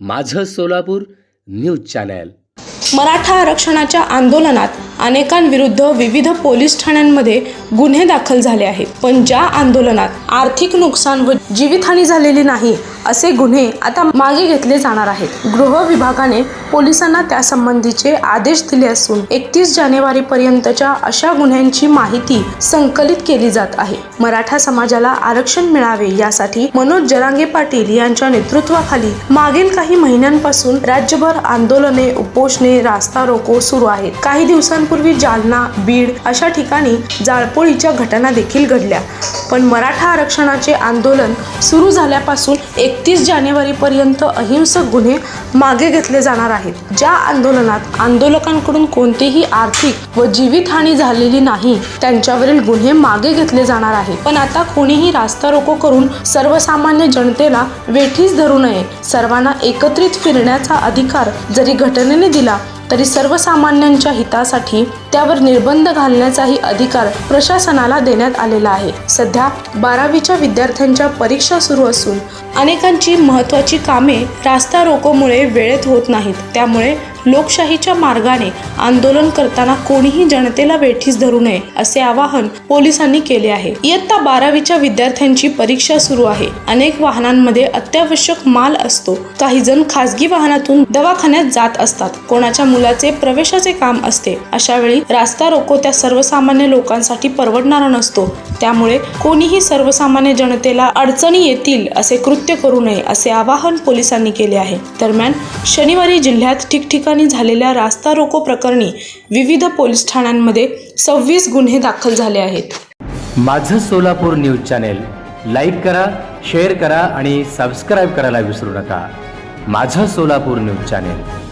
माझं Solapur news channel. Maratha आरक्षणाच्या आंदोलनात अनेकांविरुद्ध विविध पोलीस ठाण्यांमध्ये गुन्हे दाखल झाले आहेत. पण ज्या आंदोलनात आर्थिक नुकसान व जीवितहानी झालेली नाही असे गुन्हे आता मागे घेतले जाणार आहेत. गृह विभागाने पोलिसांना त्यासंबंधीचे आदेश दिले असून एकतीस जानेवारी पर्यंतच्या अशा गुन्ह्यांची माहिती संकलित केली जात आहे. मराठा समाजाला आरक्षण मिळावे यासाठी मनोज जरांगे पाटील यांच्या नेतृत्वाखाली मागील काही महिन्यांपासून राज्यभर आंदोलने उपोषणे रास्ता रोको सुरू आहेत. काही दिवसांपूर्वी जालना बीड अशा ठिकाणी जाळपोळीच्या घटना देखील घडल्या. पण मराठा आरक्षणाचे आंदोलन सुरू झाल्यापासून एकतीस जानेवारीपर्यंत अहिंसक गुन्हे मागे घेतले जाणार आहेत. ज्या आंदोलनात आंदोलकांकडून कोणतीही आर्थिक व जीवितहानी झालेली नाही त्यांच्यावरील गुन्हे मागे घेतले जाणार आहेत. पण आता कोणीही रास्ता रोको करून सर्वसामान्य जनतेला वेठीस धरू नये. सर्वांना एकत्रित फिरण्याचा अधिकार जरी घटनेने दिला तरी सर्वसामान्यांच्या हितासाठी त्यावर निर्बंध घालण्याचाही अधिकार प्रशासनाला देण्यात आलेला आहे. सध्या बारावीच्या विद्यार्थ्यांच्या परीक्षा सुरू असून अनेकांची महत्त्वाची कामे रास्ता रोकोमुळे वेळेत होत नाहीत. त्यामुळे लोकशाहीच्या मार्गाने आंदोलन करताना कोणीही जनतेला वेठीस धरू नये असे आवाहन पोलिसांनी केले आहे. इयत्ता बारावीच्या विद्यार्थ्यांची परीक्षा सुरू आहे. अनेक वाहनांमध्ये अत्यावश्यक माल असतो. काही जण खासगी वाहनातून दवाखान्यात जात असतात. कोणाच्या मुलाचे प्रवेशाचे काम असते. अशा वेळी रास्ता रोको त्या सर्वसामान्य लोकांसाठी परवडणारा नसतो. त्यामुळे कोणीही सर्वसामान्य जनतेला अडचणी येतील असे कृत्य करू नये असे आवाहन पोलिसांनी केले आहे. दरम्यान शनिवारी जिल्ह्यात ठिकठिकाणी झालेल्या रास्ता रोको प्रकरणी विविध पोलीस ठाण्यांमध्ये सव्वीस गुन्हे दाखल झाले आहेत. माझं सोलापूर न्यूज चॅनेल लाईक करा शेअर करा आणि सबस्क्राईब करायला विसरू नका. माझं सोलापूर न्यूज चॅनेल.